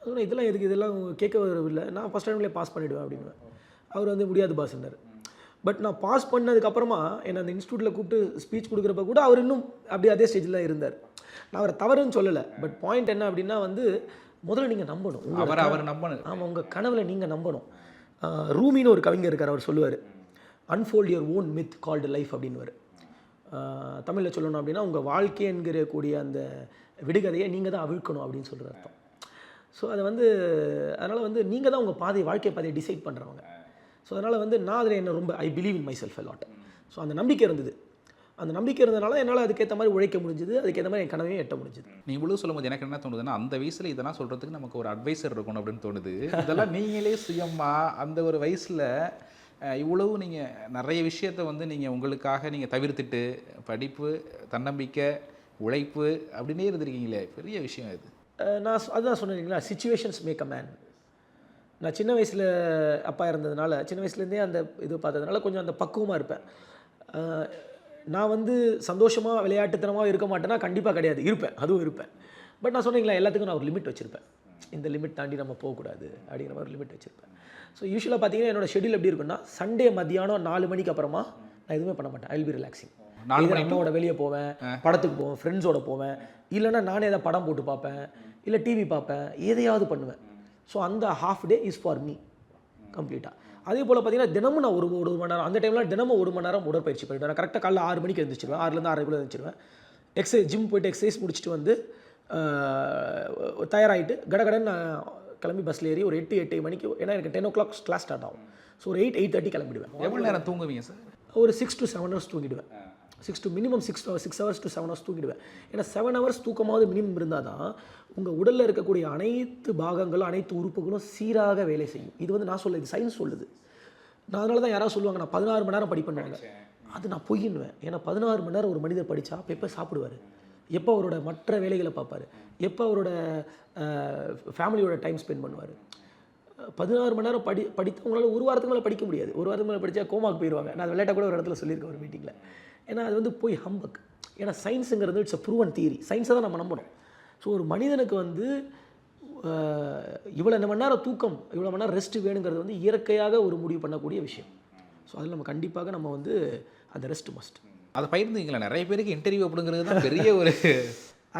[SPEAKER 2] அதனால் இதெல்லாம் எதுக்கு? இதெல்லாம் கேட்க வரவில்லை நான் ஃபஸ்ட் டைம்லேயே பாஸ் பண்ணிவிடுவேன் அப்படின்னு அவர் வந்து முடியாது பாஸ்ன்னார் பட் நான் பாஸ் பண்ணதுக்கப்புறமா என்னை அந்த இன்ஸ்டியூட்டில் கூப்பிட்டு ஸ்பீச் கொடுக்குறப்ப கூட அவர் இன்னும் அப்படியே அதே ஸ்டேஜில் இருந்தார். நான் அவரை தவறுன்னு சொல்லலை. பட் பாயிண்ட் என்ன அப்படின்னா வந்து முதல்ல நீங்கள் நம்பணும்.
[SPEAKER 3] அவர் அவர் நம்பணும்.
[SPEAKER 2] ஆமாம் உங்கள் கனவில் நீங்கள் நம்பணும். ரூமின்னு ஒரு கவிஞர் இருக்கார் அவர் சொல்லுவார். Unfold your own myth called life அப்படின்னுவார். தமிழில் சொல்லணும் அப்படின்னா உங்கள் வாழ்க்கை என்கிற கூடிய அந்த விடுகதையை நீங்கள் தான் அவிழ்க்கணும் அப்படின்னு சொல்கிற அர்த்தம். ஸோ அதை வந்து அதனால் வந்து நீங்கள் தான் உங்கள் பாதை வாழ்க்கை பாதையை டிசைட் பண்ணுறவங்க ஸோ அதனால் வந்து நான் அதில் என்ன ரொம்ப I believe in myself lot so அந்த நம்பிக்கை இருந்தது. அந்த நம்பிக்கை இருந்தனால என்னால் அதுக்கேற்ற மாதிரி உழைக்க முடிஞ்சுது அதுக்கேற்ற மாதிரி என் கனவையும் எட்ட முடிஞ்சுது.
[SPEAKER 3] நீ இவ்வளோ சொல்லும்போது எனக்கு என்ன தோணுதுன்னா அந்த வயசில் இதெல்லாம் சொல்கிறதுக்கு நமக்கு ஒரு அட்வைசர் இருக்கணும் அப்படின்னு தோணுது. இதெல்லாம் நீங்களே சுயமா அந்த ஒரு வயசில் இவ்வளவு நீங்கள் நிறைய விஷயத்த வந்து நீங்கள் உங்களுக்காக நீங்கள் தவிர்த்துட்டு படிப்பு தன்னம்பிக்கை உழைப்பு அப்படின்னே இருந்திருக்கீங்களே. பெரிய விஷயம் இது
[SPEAKER 2] நான் அதுதான் சொன்னேன் இல்லைங்களா சுச்சுவேஷன்ஸ் மேக் அ மேன் நான் சின்ன வயசில் அப்பா இருந்ததுனால சின்ன வயசுலேருந்தே அந்த இது பார்த்ததுனால கொஞ்சம் அந்த பக்குவமாக இருப்பேன். நான் வந்து சந்தோஷமாக விளையாட்டுத்தனமாக இருக்க மாட்டேன்னா கண்டிப்பாக கிடையாது. இருப்பேன் அதுவும் இருப்பேன். பட் நான் சொன்னீங்களா எல்லாத்துக்கும் நான் ஒரு லிமிட் வச்சுருப்பேன். இந்த லிமிட் தாண்டி நம்ம போகக்கூடாது அப்படிங்கிற மாதிரி லிமிட் வச்சுருப்பேன். ஸோ யூஸ்வலாக பார்த்தீங்கன்னா என்னோட ஷெடியூல் எப்படி இருக்குன்னா சண்டே மத்தியானம் நாலு மணிக்கு அப்புறமா நான் எதுவுமே பண்ண மாட்டேன். ஐ வில் பி ரிலாக்ஸிங்
[SPEAKER 3] நாலு
[SPEAKER 2] அம்மாவோட வெளியே போவேன் படத்துக்கு போவேன் ஃப்ரெண்ட்ஸோட போவேன். இல்லைன்னா நானே ஏதாவது படம் போட்டு பார்ப்பேன் இல்லை டிவி பார்ப்பேன் எதையாவது பண்ணுவேன். ஸோ அந்த half day is for me கம்ப்ளீட்டாக அதே போல் பார்த்தீங்கன்னா தினமும் நான் ஒரு ஒரு மணி நேரம் அந்த டைமில் தினமும் ஒரு மணி நேரம் உடற்பயிற்சி பண்ணிவிடுவேன் நான் கரெக்டாக காலைல ஆறு மணிக்கு எழுந்திரிச்சிருவேன். ஆறுலேருந்து ஆறரைக்குள்ளே எழுந்திரிச்சிருவேன். எக்ஸசைஸ் ஜிம் போயிட்டு எக்ஸசைஸ் முடிச்சுட்டு வந்து தயாராகிட்டு கடகடன்னு நான் கிளம்பி பஸ்ஸில் ஏறி ஒரு எட்டு எட்டு மணிக்கு ஏன்னா எனக்கு ten o'clock class start ஆகும். ஸோ ஒரு எயிட் எயிட் தேர்ட்டி கிளம்பிடுவேன்.
[SPEAKER 3] எவ்வளோ நேரம் தூங்குவீங்க சார்
[SPEAKER 2] ஒரு சிக்ஸ் to செவன் ஹவர்ஸ் தூங்கிடுவேன். Six to minimum six six hours to seven hours தூங்கிடுவேன். ஏன்னா செவன் ஹவர்ஸ் தூக்கமாவது மினிமம் இருந்தால் தான் உங்கள் உடலில் இருக்கக்கூடிய அனைத்து பாகங்களும் அனைத்து உறுப்புகளும் சீராக வேலை செய்யும். இது வந்து நான் சொல்ல இது சயின்ஸ் சொல்லுது. நான் அதனால தான் யாராவது சொல்லுவாங்க நான் பதினாறு மணி நேரம் படிப்பேன்னுவாங்க. அது நான் பொய்யின்னுவேன். ஏன்னா பதினாறு மணி நேரம் ஒரு மனிதர் படித்தா அப்போ எப்போ சாப்பிடுவார்? எப்போ அவரோட மற்ற வேலைகளை பார்ப்பார்? எப்போ அவரோட ஃபேமிலியோட டைம் ஸ்பெண்ட் பண்ணுவார்? பதினாறு மணி நேரம் படி படித்தவங்களால ஒரு வாரத்துக்கு மேலே படிக்க முடியாது. ஒரு வாரத்துக்கு மேலே படித்தா கோமாக்கு போயிடுவாங்க நான் அது விளையாட்ட கூட ஒரு இடத்துல சொல்லியிருக்கேன் ஒரு மீட்டிங்கில் ஏன்னா அது வந்து போய் ஹம்பக் ஏன்னா சயின்ஸுங்கிறது இட்ஸ் அ ப்ரூவன் தியரி சயின்ஸை தான் நம்ம நம்பணும். ஸோ ஒரு மனிதனுக்கு வந்து இவ்வளோ மணி நேரம் தூக்கம் இவ்வளோ மணி நேரம் ரெஸ்ட் வேணுங்கிறது வந்து இயற்கையாக ஒரு முடிவு பண்ணக்கூடிய விஷயம். ஸோ அதில் நம்ம கண்டிப்பாக நம்ம வந்து அந்த ரெஸ்ட் மஸ்ட்
[SPEAKER 3] அதை பயிர்ந்தீங்களா நிறைய பேருக்கு இன்டர்வியூ அப்படிங்கிறது தான் பெரிய ஒரு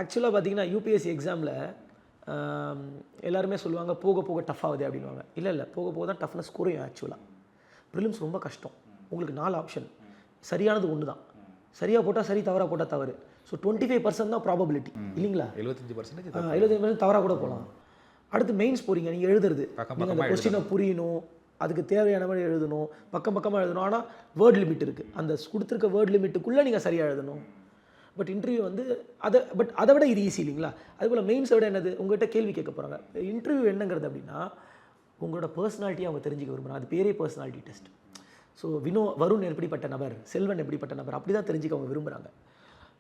[SPEAKER 2] ஆக்சுவலாக பார்த்தீங்கன்னா யூபிஎஸ்சி எக்ஸாமில் எல்லாருமே சொல்லுவாங்க போக போக டஃப் ஆகுது அப்படின்வாங்க இல்லை இல்லை போக போக தான் டஃப்னஸ் குறையும் ஆக்சுவலாக ப்ரிலிம்ஸ் ரொம்ப கஷ்டம். உங்களுக்கு நாலு ஆப்ஷன் சரியானது ஒன்று தான் சரியாக போட்டால் சரி தவறாக போட்டால் தவறு. ஸோ டுவெண்ட்டி ஃபைவ் பர்சன்ட் தான் ப்ராபபிலிட்டி இல்லைங்களா?
[SPEAKER 3] எழுபத்தஞ்சு பர்சன்டேஜ்
[SPEAKER 2] எழுபது பர்சன்ட் தவறாக கூட போகலாம். அடுத்து மெயின்ஸ் போகிறீங்க நீங்கள் எழுதுறது. நீங்கள் அந்த கொஸ்டினை புரியணும் அதுக்கு தேவையான மாதிரி எழுதணும் பக்கம் பக்கமாக எழுதணும். ஆனால் வேர்ட் லிமிட் இருக்குது அந்த கொடுத்துருக்க வேர்ட் லிமிட்டுக்குள்ளே நீங்கள் சரியாக எழுதணும். பட் இன்டர்வியூ வந்து அதை பட் அதை விட இது ஈஸி இல்லைங்களா? அதுபோல் மெயின்ஸை விட என்னது? உங்கள்கிட்ட கேள்வி கேட்க போகிறாங்க இன்டர்வியூ என்னங்கிறது அப்படின்னா உங்களோட பர்சனாலிட்டியை அவங்க தெரிஞ்சுக்க விரும்புகிறாங்க அது பேரே personality test so Vino Varun எப்படிப்பட்ட நபர் செல்வன் எப்படிப்பட்ட நபர் அப்படி தான் தெரிஞ்சுக்க அவங்க விரும்புகிறாங்க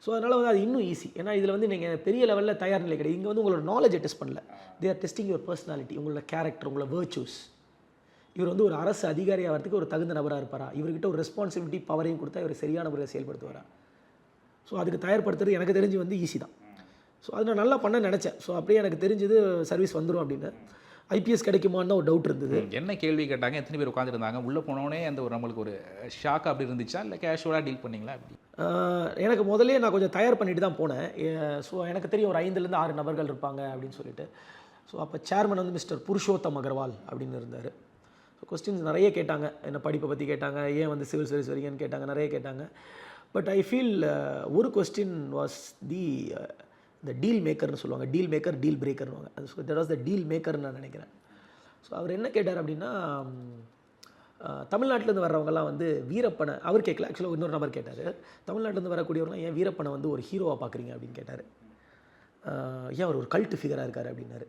[SPEAKER 2] ஸோ அதனால் வந்து அது இன்னும் ஈஸி ஏன்னா இதில் வந்து நீங்கள் பெரிய லெவலில் தயார் நிலை கிடையாது. இங்கே வந்து உங்களோட நாலேஜை டெஸ்ட் பண்ணல. They are testing your personality உங்களோட கேரக்டர் உங்களோட வேர்ச்சூஸ் இவர் வந்து ஒரு அரசு அதிகாரி ஆகிறதுக்கு ஒரு தகுந்த நபராக இருப்பாரா? இவர்கிட்ட ஒரு ரெஸ்பான்சிபிலிட்டி பவரையும் கொடுத்தா இவர் சரியான முறையில் செயல்படுத்துவாரா? ஸோ அதுக்கு தயார்படுத்துறது எனக்கு தெரிஞ்சு வந்து ஈஸி தான். ஸோ அதை நான் நல்லா பண்ண நினச்சேன். ஸோ அப்படியே எனக்கு தெரிஞ்சது சர்வீஸ் வந்துடும் அப்படின்னு ஐபிஎஸ் கிடைக்குமான்னு ஒரு டவுட் இருந்தது.
[SPEAKER 3] என்ன கேள்வி கேட்டாங்க? எத்தனை பேர் உட்காந்துருந்தாங்க உள்ளே போனோடனே அந்த ஒரு நம்மளுக்கு ஒரு ஷாக் அப்படி இருந்துச்சா? இல்லை கேஷுவலாக டீல் பண்ணீங்களா? அப்படி.
[SPEAKER 2] எனக்கு முதல்லயே நான் கொஞ்சம் தயார் பண்ணிட்டு தான் போனேன். ஸோ எனக்கு தெரியும் ஒரு ஐந்துலேருந்து ஆறு நபர்கள் இருப்பாங்க அப்படின்னு சொல்லிட்டு. ஸோ அப்போ சேர்மன் வந்து மிஸ்டர் புருஷோத்தம் அகர்வால் அப்படின்னு இருந்தார். ஸோ கொஸ்டின்ஸ் நிறைய கேட்டாங்க. என்ன படிப்பை பற்றி கேட்டாங்க? ஏன் வந்து சிவில் சர்வீஸ் வரீங்கன்னு கேட்டாங்க நிறைய கேட்டாங்க. பட் ஐ ஃபீல் ஒரு கொஸ்டின் வாஸ் தி இந்த டீல் மேக்கர்னு சொல்லுவாங்க. டீல் மேக்கர் டீல் பிரேக்கர்னுவாங்க அது so that was the deal மேக்கர்னு நான் நினைக்கிறேன். ஸோ அவர் என்ன கேட்டார் அப்படின்னா தமிழ்நாட்டிலேருந்து வர்றவங்கலாம் வந்து வீரப்பனை அவர் கேட்கல. ஆக்சுவலாக இன்னொரு நபர் கேட்டார். தமிழ்நாட்டிலேருந்து வரக்கூடியவங்களாம் ஏன் வீரப்பனை வந்து ஒரு ஹீரோவாக பார்க்குறீங்க? அப்படின்னு கேட்டார். ஏன் அவர் ஒரு கல்ட்டு ஃபிகராக இருக்கார்? அப்படின்னாரு.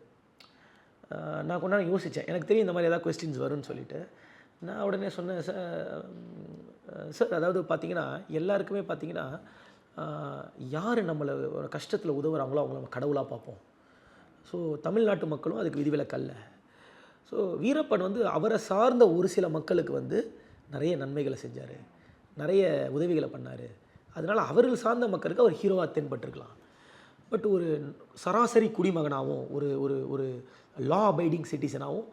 [SPEAKER 2] நான் கொஞ்ச நேரம் யோசித்தேன் எனக்கு தெரியும் இந்த மாதிரி ஏதாவது கொஸ்டின்ஸ் வரும்னு சொல்லிட்டு. நான் உடனே சொன்னேன் சார் சார் அதாவது பார்த்தீங்கன்னா எல்லாருக்குமே பார்த்தீங்கன்னா யார் நம்மளை ஒரு கஷ்டத்தில் உதவுறாங்களோ அவங்கள நம்ம கடவுளாக பார்ப்போம். ஸோ தமிழ்நாட்டு மக்களும் அதுக்கு விதிவிலக்கல்ல ஸோ வீரப்பன் வந்து அவரை சார்ந்த ஒரு சில மக்களுக்கு வந்து நிறைய நன்மைகளை செஞ்சார். நிறைய உதவிகளை பண்ணார். அதனால் அவர்கள் சார்ந்த மக்களுக்கு அவர் ஹீரோவாக தென்பட்டிருக்கலாம். பட் ஒரு சராசரி குடிமகனாகவும் ஒரு ஒரு ஒரு லா அபைடிங் சிட்டிசனாகவும்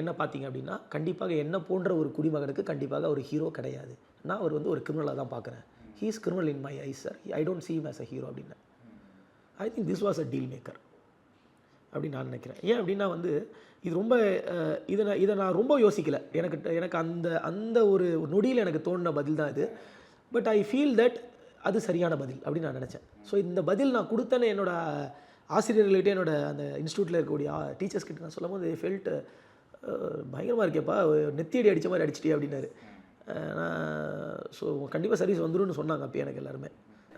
[SPEAKER 2] என்ன பார்த்தீங்க அப்படின்னா கண்டிப்பாக என்ன போன்ற ஒரு குடிமகனுக்கு கண்டிப்பாக ஒரு ஹீரோ கிடையாது. நான் அவர் வந்து ஒரு கிரிமினலாக தான் பார்க்குறேன். He is criminal in my eyes sir I don't see as a hero அப்படின்னு. I think this was a deal maker அப்படின்னு நான் நினைக்கிறேன். ஏன் அப்படின்னா வந்து இது ரொம்ப இதை நான் இதை நான் ரொம்ப யோசிக்கல. எனக்கு எனக்கு அந்த அந்த ஒரு நொடியில் எனக்கு தோணின பதில் தான் இது. பட் ஐ ஃபீல் தட் அது சரியான பதில் அப்படின்னு நான் நினச்சேன். ஸோ இந்த பதில் நான் கொடுத்தேன்னு என்னோட ஆசிரியர்கள்கிட்ட என்னோட அந்த இன்ஸ்டியூட்டில் இருக்கக்கூடிய டீச்சர்ஸ் கிட்ட நான் சொல்லும் போது ஃபெல்ட் பயங்கரமாக இருக்கேப்பா. நெத்தியடி அடித்த மாதிரி அடிச்சிட்டே அப்படின்னாரு. ஸோ கண்டிப்பாக சர்வீஸ் வந்துரும்னு சொன்னாங்க அப்போ எனக்கு எல்லாருமே.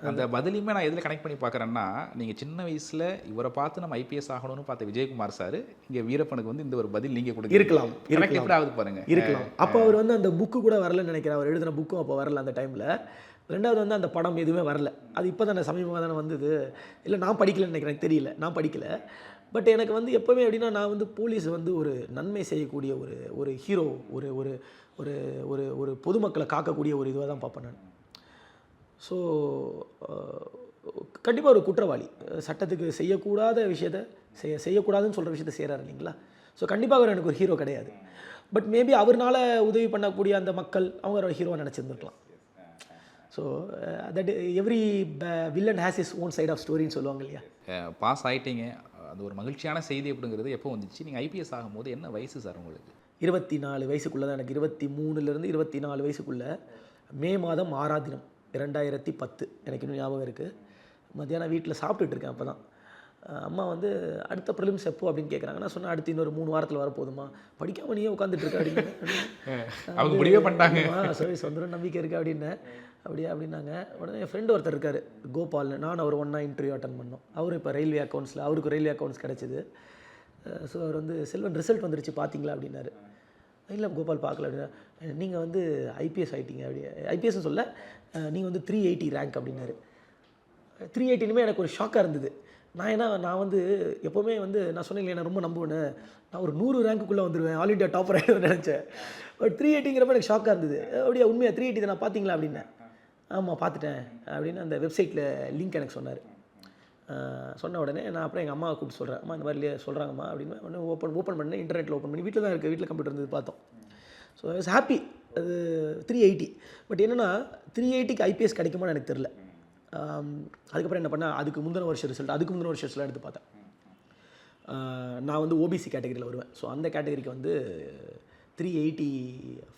[SPEAKER 3] அந்த பதிலையுமே நான் எதில் கனெக்ட் பண்ணி பார்க்குறேன்னா நீங்கள் சின்ன வயசில் இவரை பார்த்து நம்ம ஐபிஎஸ் ஆகணும்னு பார்த்த விஜயகுமார் சார் இங்கே வீரப்பனுக்கு வந்து இந்த ஒரு பதில் நீங்கள் கொடுங்க
[SPEAKER 2] இருக்கலாம்,
[SPEAKER 3] கனெக்ட். எப்படி ஆகுது பாருங்க.
[SPEAKER 2] இருக்கலாம். அப்போ அவர் வந்து அந்த புக்கு கூட வரலன்னு நினைக்கிறேன். அவர் எழுதின புக்கும் அப்போ வரல அந்த டைமில் ரெண்டாவது வந்து அந்த படம் எதுவுமே வரல. அது இப்போ தானே சமீபமாக தானே வந்தது. இல்லை நான் படிக்கலன்னு நினைக்கிறேன். தெரியல. நான் படிக்கல. பட் எனக்கு வந்து எப்போவுமே எப்படின்னா நான் வந்து போலீஸ் வந்து ஒரு நன்மை செய்யக்கூடிய ஒரு ஒரு ஹீரோ ஒரு ஒரு ஒரு ஒரு ஒரு பொதுமக்களை காக்கக்கூடிய ஒரு இதுவாக தான் பார்ப்பேன் நான். ஸோ கண்டிப்பாக ஒரு குற்றவாளி. சட்டத்துக்கு செய்யக்கூடாத விஷயத்த செய்ய செய்யக்கூடாதுன்னு சொல்கிற விஷயத்த செய்கிறாரு இல்லைங்களா? ஸோ கண்டிப்பாக அவர் எனக்கு ஒரு ஹீரோ கிடையாது. பட் மேபி அவர்னால உதவி பண்ணக்கூடிய அந்த மக்கள் அவங்க ஒரு ஹீரோவாக நினச்சிருந்துருக்கலாம். So that every villain has is own side of ஸ்டோரின்னு சொல்லுவாங்க இல்லையா?
[SPEAKER 3] பாஸ் ஆகிட்டீங்க அது ஒரு மகிழ்ச்சியான செய்தி அப்படிங்கிறது எப்போ வந்துச்சு? நீங்கள் ஐபிஎஸ் ஆகும்போது என்ன வயசு சார் உங்களுக்கு?
[SPEAKER 2] இருபத்தி நாலு வயசுக்குள்ளே தான் எனக்கு. இருபத்தி மூணுலேருந்து இருபத்தி நாலு வயசுக்குள்ளே மே மாதம் ஆறாம் தினம் இரண்டாயிரத்தி பத்து. எனக்கு இன்னும் ஞாபகம் இருக்குது மத்தியானம் வீட்டில் சாப்பிட்டுட்டு இருக்கேன் அப்போ தான் அம்மா வந்து அடுத்த ப்ரிலிம்ஸ் எப்போ? அப்படின்னு கேட்குறாங்க நான் சொன்னேன் அடுத்து இன்னொரு மூணு வாரத்தில் வரப்போதுமா படிக்காம நீயே உட்காந்துட்டு இருக்க அப்படின்னு.
[SPEAKER 3] அவங்க முடிவே பண்ணிட்டாங்க.
[SPEAKER 2] சர்வீஸ் வந்துடும் நம்பிக்கை இருக்குது அப்படின்னு. அப்படியா அப்படின்னாங்க. உடனே என் ஃப்ரெண்டு ஒருத்தர் இருக்கார் கோபால்னு. நான் அவர் ஒன்றா இன்டர்வியூ அட்டன் பண்ணோம். அவர் இப்போ ரயில்வே அக்கௌண்ட்ஸில் அவருக்கு ரயில்வே அக்கௌண்ட்ஸ் கிடச்சிது. ஸோ அவர் வந்து செல்வன் ரிசல்ட் வந்துருச்சு பார்த்தீங்களா அப்படின்னாரு. இல்லை கோபால் பார்க்கல அப்படின்னா நீங்கள் வந்து ஐபிஎஸ் ஆகிட்டீங்க அப்படி ஐபிஎஸ்னு சொல்ல நீங்கள் வந்து த்ரீ எயிட்டி ரேங்க் அப்படின்னாரு. த்ரீ எயிட்டினுமே எனக்கு ஒரு ஷாக்காக இருந்தது. நான் ஏன்னா நான் வந்து எப்போவுமே வந்து நான் சொன்னேன் நான் ரொம்ப நம்புவேன் நான் ஒரு நூறு ரேங்க்குள்ளே வந்துடுவேன் ஆல் இண்டியா டாப்பர் ஆகிடுவேன் நினச்சேன். பட் த்ரீ எயிட்டிங்கிறப்ப எனக்கு ஷாக்காக இருந்தது. அப்படியே உண்மையாக த்ரீ எயிட்டி நான் பார்த்தீங்களா அப்படின்னேன். ஆமாம் பார்த்துட்டேன் அப்படின்னு அந்த வெப்சைட்டில் லிங்க் எனக்கு சொன்னார். சொன்ன உடனே நான் அப்புறம் எங்கள் அம்மாவை கூப்பிட்டு சொல்கிறேன் அம்மா இந்த மாதிரி சொல்கிறாங்கம்மா அப்படின்னு. உடனே ஓப்பன் ஓப்பன் பண்ணேன் இன்டர்நெட்டில் ஓப்பன் பண்ணி வீட்டில் தான் இருக்குது வீட்டில் கம்ப்யூட்டர் இருந்தது பார்த்தோம். ஸோ ஹாப்பி அது த்ரீ எயிட்டி பட் என்னென்னா த்ரீ எயிட்டிக்கு ஐபிஎஸ் கிடைக்குமான்னு எனக்கு தெரில அதுக்கப்புறம் என்ன பண்ணேன் அதுக்கு முந்தின வருஷம் ரிசல்ட் அதுக்கு முந்தின வருஷம் ரிசல்ட் எடுத்து பார்த்தேன். நான் வந்து ஓபிசி கேட்டகரியில் வருவேன். ஸோ அந்த கேட்டகரிக்கு வந்து த்ரீ எயிட்டி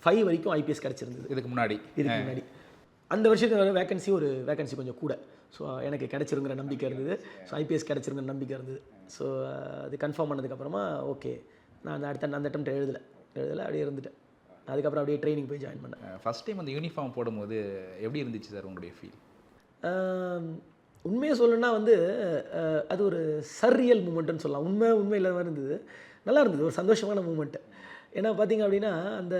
[SPEAKER 2] ஃபைவ் வரைக்கும் ஐபிஎஸ் கிடச்சிருந்தது.
[SPEAKER 3] இதுக்கு முன்னாடி.
[SPEAKER 2] இதுக்கு முன்னாடி. அந்த வருஷத்துல வேகன்சி ஒரு வேகன்சி கொஞ்சம் கூட. ஸோ எனக்கு கிடச்சிருங்கிற நம்பிக்கை இருந்தது. ஸோ ஐபிஎஸ் கிடச்சிருங்கிற நம்பிக்கை இருந்தது. ஸோ அது கன்ஃபார்ம் பண்ணதுக்கப்புறமா ஓகே நான் அந்த அடுத்த அந்த அட்டம் எழுதலை. எழுதலை அப்படியே இருந்துட்டேன். அதுக்கப்புறம் அப்படியே ட்ரைனிங் போய் ஜாயின் பண்ணேன்.
[SPEAKER 3] ஃபஸ்ட் டைம் அந்த யூனிஃபார்ம் போடும்போது எப்படி இருந்துச்சு சார் உங்களுடைய ஃபீல்
[SPEAKER 2] உண்மையை சொல்லணும்னா வந்து அது ஒரு சர்ரியல் மூமெண்ட்டுன்னு சொல்லலாம். உண்மை உண்மையில் இருந்தது. நல்லா இருந்தது. ஒரு சந்தோஷமான மூமெண்ட்டு ஏன்னா பார்த்தீங்க அப்படின்னா அந்த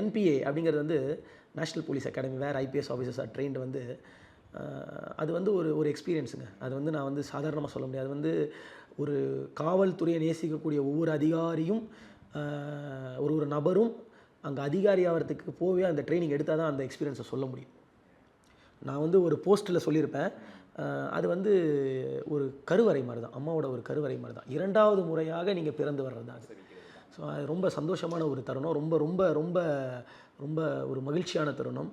[SPEAKER 2] என்பிஏ அப்படிங்கிறது வந்து நேஷ்னல் போலீஸ் அகாடமி வேறு ஐபிஎஸ் ஆஃபீஸர்ஸ் ஆர் ட்ரெயின்டு வந்து அது வந்து ஒரு ஒரு எக்ஸ்பீரியன்ஸுங்க அது வந்து நான் வந்து சாதாரணமாக சொல்ல முடியாது. அது வந்து ஒரு காவல்துறையை நேசிக்கக்கூடிய ஒவ்வொரு அதிகாரியும் ஒரு ஒரு நபரும் அங்கே அதிகாரி ஆகிறதுக்கு போவே அந்த ட்ரைனிங் எடுத்தால் தான் அந்த எக்ஸ்பீரியன்ஸை சொல்ல முடியும். நான் வந்து ஒரு போஸ்ட்டில் சொல்லியிருப்பேன். அது வந்து ஒரு கருவறை மாதிரி தான். அம்மாவோட ஒரு கருவறை மாதிரி தான். இரண்டாவது முறையாக நீங்கள் பிறந்து வர்றது தான் ஸோ அது ரொம்ப சந்தோஷமான ஒரு தருணம். ரொம்ப ரொம்ப ரொம்ப ரொம்ப ஒரு மகிழ்ச்சியான தருணம்.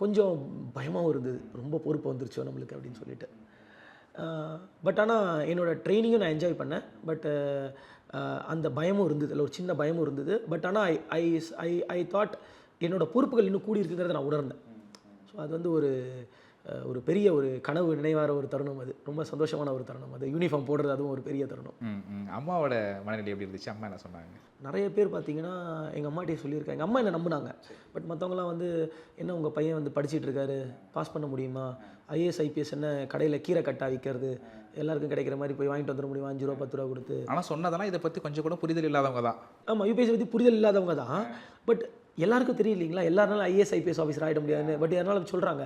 [SPEAKER 2] கொஞ்சம் பயமாகவும் இருந்தது. ரொம்ப பொறுப்பு வந்துருச்சோ நம்மளுக்கு அப்படின்னு சொல்லிட்டு. பட் ஆனால் என்னோடய ட்ரைனிங்கும் நான் என்ஜாய் பண்ணேன். பட் அந்த பயமும் இருந்தது. இல்லை ஒரு சின்ன பயமும் இருந்தது. பட் ஆனால் ஐ ஐ ஐ ஐ தாட் என்னோடய பொறுப்புகள் இன்னும் கூடி இருக்குங்கிறத நான் உணர்ந்தேன். ஸோ அது வந்து ஒரு ஒரு பெரிய ஒரு கனவு நினைவார ஒரு தருணம் அது. ரொம்ப சந்தோஷமான ஒரு தருணம். அது யூனிஃபார்ம் போடுறது அதுவும் ஒரு பெரிய தருணம்.
[SPEAKER 3] அம்மாவோட மனநிலை எப்படி இருந்துச்சு? அம்மா என்ன சொன்னாங்க?
[SPEAKER 2] நிறைய பேர் பார்த்தீங்கன்னா எங்கள் அம்மாட்டே சொல்லியிருக்காங்க. எங்கள் அம்மா என்ன நம்பினாங்க. பட் மற்றவங்களாம் வந்து என்ன உங்கள் பையன் வந்து படிச்சிட்டு இருக்காரு? பாஸ் பண்ண முடியுமா? ஐஏஎஸ் ஐபிஎஸ் என்ன கடையில் கீரை கட்டா விற்கிறது எல்லாருக்கும் கிடைக்கிற மாதிரி போய் வாங்கிட்டு வந்துட முடியுமா? அஞ்சு ரூபா பத்து ரூபா கொடுத்து.
[SPEAKER 3] ஆனால் சொன்னதெல்லாம் இதை பற்றி கொஞ்சம் கூட புரிதல் இல்லாதவங்க தான்.
[SPEAKER 2] ஆமாம் யூபிஎஸ்சி பற்றி புரிதல் இல்லாதவங்க தான். பட் எல்லாருக்கும் தெரியலீங்களா? எல்லாருனாலும் ஐஏஎஸ் ஐபிஎஸ் ஆஃபீஸர் ஆகிட முடியாதுன்னு. பட் அதனால சொல்கிறாங்க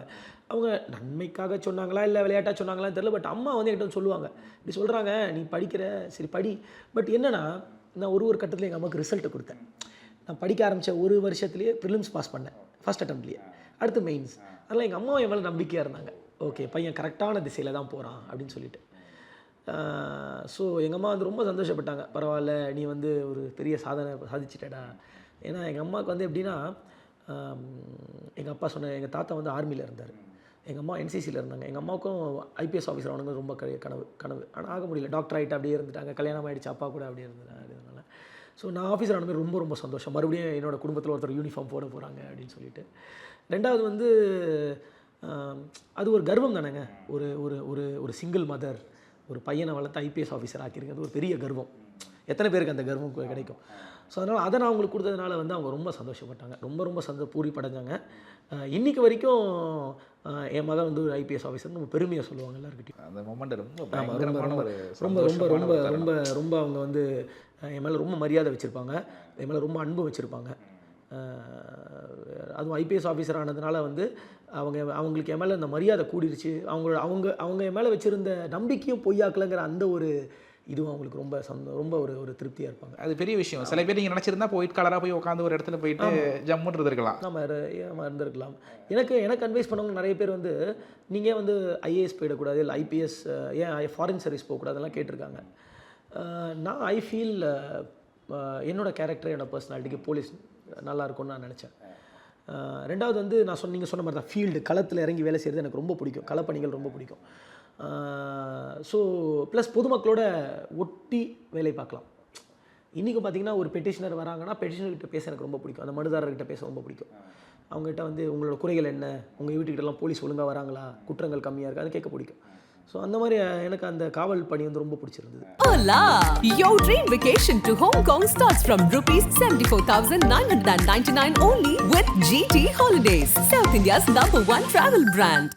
[SPEAKER 2] அவங்க நன்மைக்காக சொன்னாங்களா? இல்லை விளையாட்டாக சொன்னாங்களான்னு தெரியல. பட் அம்மா வந்து என்கிட்ட சொல்லுவாங்க. இப்படி சொல்கிறாங்க நீ படிக்கிற சரி படி. பட் என்னன்னா நான் ஒரு ஒரு கட்டத்தில் எங்கள் அம்மாவுக்கு ரிசல்ட்டை கொடுத்தேன். நான் படிக்க ஆரம்பித்த ஒரு வருஷத்துலேயே ப்ரிலிம்ஸ் பாஸ் பண்ணேன். ஃபஸ்ட் அட்டம்ப்ட்லேயே அடுத்து மெயின்ஸ் அதனால் எங்கள் அம்மா என் மேலே நம்பிக்கையாக இருந்தாங்க. ஓகே பையன் கரெக்டான திசையில் தான் போகிறான் அப்படின்னு சொல்லிட்டு. ஸோ எங்கள் அம்மா வந்து ரொம்ப சந்தோஷப்பட்டாங்க. பரவாயில்ல நீ வந்து ஒரு பெரிய சாதனை சாதிச்சிட்டடா. ஏன்னா எங்கள் அம்மாவுக்கு வந்து எப்படின்னா எங்கள் அப்பா சொன்ன எங்கள் தாத்தா வந்து ஆர்மியில் இருந்தார். எங்கள் அம்மா என்சிசியில் இருந்தாங்க. எங்கள் அம்மாவுக்கும் ஐபிஎஸ் ஆஃபீஸர் ஆகணுங்க ரொம்ப க கனவு கனவு. ஆனால் ஆக முடியல. டாக்டர் ஆகிட்டு அப்படியே இருந்துட்டாங்க. கல்யாணம் ஆகிடுச்சு அப்பா கூட அப்படியே இருந்தாங்க ஸோ நான் ஆஃபீஸர் ஆனமே ரொம்ப ரொம்ப சந்தோஷம். மறுபடியும் என்னோடய குடும்பத்தில் ஒருத்தர் யூனிஃபார்ம் போட போகிறாங்க அப்படின்னு சொல்லிட்டு. ரெண்டாவது வந்து அது ஒரு கர்வம் தானேங்க. ஒரு ஒரு ஒரு ஒரு சிங்கிள் மதர் ஒரு பையனை வளர்த்து ஐபிஎஸ் ஆஃபீஸர் ஆக்கியிருக்கிறது ஒரு பெரிய கர்வம். எத்தனை பேருக்கு அந்த கர்வம் கிடைக்கும்? ஸோ அதனால் அதை நான் அவங்களுக்கு கொடுத்ததுனால வந்து அவங்க ரொம்ப சந்தோஷப்பட்டாங்க. ரொம்ப ரொம்ப சந்தோ பூரி படைஞ்சாங்க அஹ், இன்னைக்கு வரைக்கும் என் மகன் வந்து ஒரு ஐபிஎஸ் ஆஃபீஸர் நம்ம பெருமையாக சொல்லுவாங்க எல்லாருக்கிட்டையும்
[SPEAKER 3] அந்த மொமெண்ட் ரொம்ப
[SPEAKER 2] ரொம்ப ரொம்ப ரொம்ப ரொம்ப ரொம்ப. ரொம்ப ரொம்ப அவங்க வந்து என் மேலே ரொம்ப மரியாதை வச்சுருப்பாங்க. என் மேலே ரொம்ப அன்பு வச்சுருப்பாங்க. அதுவும் ஐபிஎஸ் ஆஃபீஸர் ஆனதுனால வந்து அவங்க அவங்களுக்கு என் மேலே இந்த மரியாதை கூடிருச்சு. அவங்களோட அவங்க அவங்க என் மேலே வச்சுருந்த நம்பிக்கையும் பொய்யாக்கலைங்கிற அந்த ஒரு இதுவும் அவங்களுக்கு ரொம்ப சந்தோ ரொம்ப ஒரு ஒரு திருப்தியாக இருப்பாங்க.
[SPEAKER 3] அது பெரிய விஷயம். சில பேர் நீங்கள் நினச்சிருந்தா ஒயிட் கலராக போய் உட்காந்து ஒரு இடத்துல போயிட்டு ஜம்முன்னு இருந்திருக்கலாம்
[SPEAKER 2] நம்ம நம்ம இருந்திருக்கலாம். எனக்கு எனக்கு அட்வைஸ் பண்ணவங்க நிறைய பேர் வந்து நீங்கள் வந்து ஐஏஎஸ் போயிடக்கூடாது இல்லை ஐபிஎஸ் ஏன் ஃபாரின் சர்வீஸ் போகக்கூடாதெல்லாம் கேட்டிருக்காங்க. நான் ஐ ஃபீல் என்னோட கேரக்டர் என்னோட பர்சனாலிட்டிக்கு போலீஸ் நல்லா இருக்கும்னு நான் நினச்சேன். ரெண்டாவது வந்து நான் சொன்ன நீங்கள் சொன்ன மாதிரி தான் ஃபீல்டு களத்தில் இறங்கி வேலை செய்கிறது எனக்கு ரொம்ப பிடிக்கும். களப்பணிகள் ரொம்ப பிடிக்கும். ஸோ ப்ளஸ் பொதுமக்களோட ஒட்டி வேலை பார்க்கலாம். இன்றைக்கி பார்த்தீங்கன்னா ஒரு பெட்டிஷனர் வராங்கன்னா பெட்டிஷனர்கிட்ட பேச எனக்கு ரொம்ப பிடிக்கும். அந்த மனுதாரர்கிட்ட பேச ரொம்ப பிடிக்கும். அவங்ககிட்ட வந்து உங்களோட குறைகள் என்ன? உங்கள் வீட்டுக்கிட்டலாம் போலீஸ் ஒழுங்காக வராங்களா? குற்றங்கள் கம்மியாக இருக்குது அது கேட்க பிடிக்கும். ஸோ அந்த மாதிரி அஹ், எனக்கு அந்த காவல் பணி வந்து ரொம்ப பிடிச்சிருந்தது
[SPEAKER 1] Hola! Your dream vacation to Hong Kong starts from rupees 74,999 only with GT Holidays, South India's number one travel brand.